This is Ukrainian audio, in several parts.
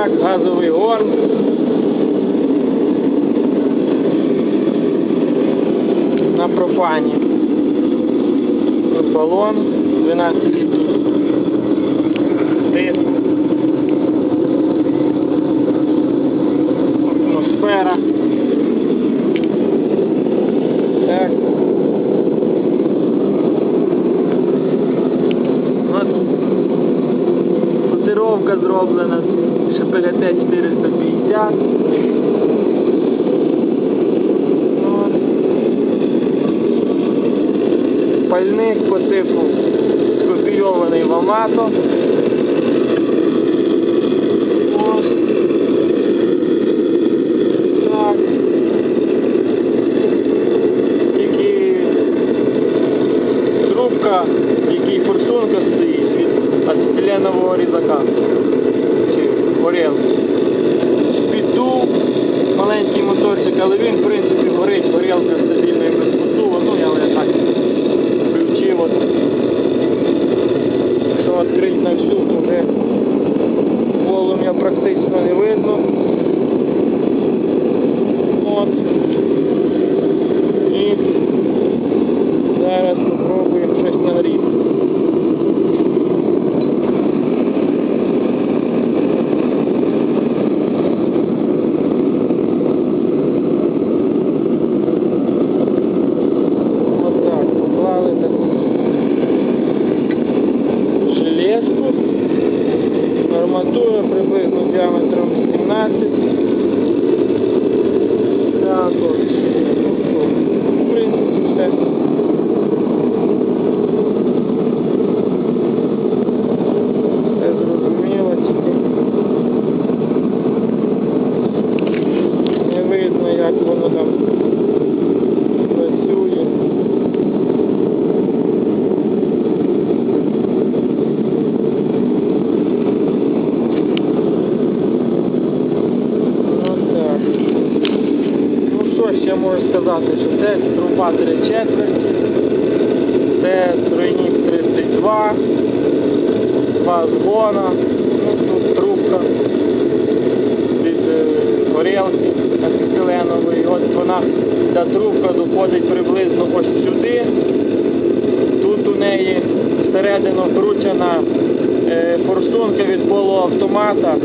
Так, газовий горн. На пропані. Балон 12 літрів. Атмосфера. Так. От Котировка зроблена ШПГТ 450. От. Пальник по типу скопійований в Амато. Якій форсунка стоїть різака. Чи горілки. Піддув, маленький моторчик, але він в принципі горить, горілка стабільно і без поддува, ну але так включив от. Якщо відкрити на всю, то вже полум'я практично не видно. От. І зараз спробуємо щось нагріти. Отак, поклали таку железку. Арматура приблизно діаметром 17. Так, от. Ну, в принципі. Все зрозуміло, тільки не видно, як воно там працює. Отак. Ну що ж я можу сказати, що це труба 3 четверті, це тройник 32, два згона, ну тут трубка від е, горілки ацетиленової. От вона, ця трубка доходить приблизно ось сюди. Тут у неї всередину вкручена е, форсунка від полуавтомата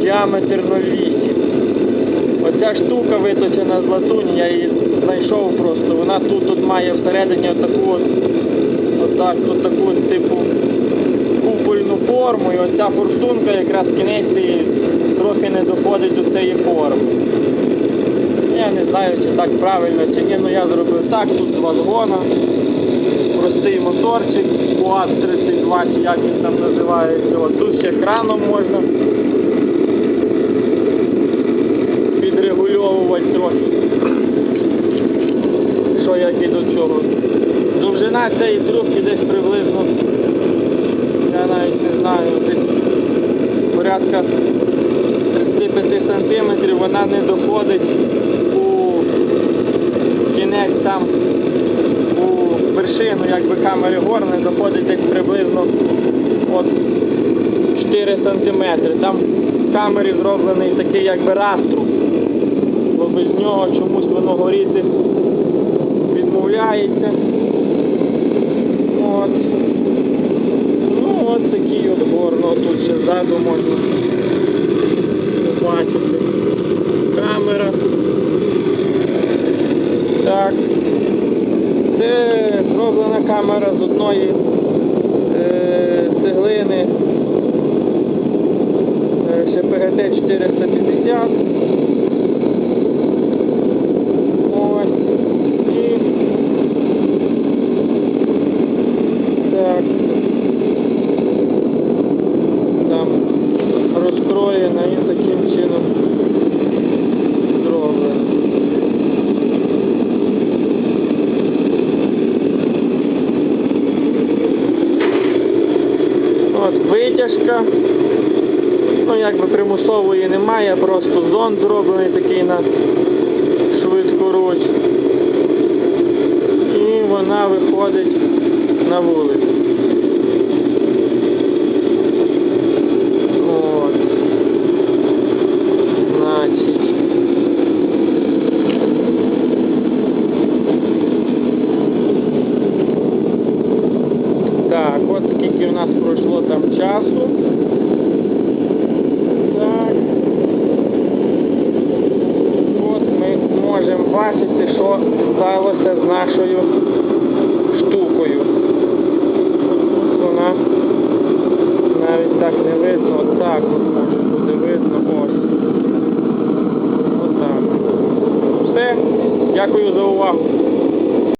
діаметр 0,8. Оця штука виточена з латуні, я її знайшов просто. Вона тут, тут має всередині отаку от, отак, от таку типу купольну форму, і оця форсунка якраз кінець її трохи не доходить до цієї форми. Я не знаю, чи так правильно, чи ні, але я зробив так, тут два згона, простий моторчик, УАЗ-32, чи як він там називається. Тут ще краном можна підрегульовувати трохи. Що як і до чого. Довжина цієї трубки десь приблизно, я навіть не знаю, десь порядка 35 сантиметрів, вона не доходить у кінець там у вершину, якби камери гор не доходить десь приблизно от 4 сантиметри. Там в камері зроблений такий якби раструб, без нього чомусь воно горіти відмовляється. От. Ну от такий от горно, тут ще ззаду можна побачити. Камера. Так. Це зроблена камера з одної е, цеглини е, ШПГТ 450. Ось. І так. Там розкроєна і таким чином зроблена. От витяжка. Ну, якби примусової немає, просто зон зроблений такий на швидкоруч. І вона виходить на вулицю. Сталося з нашою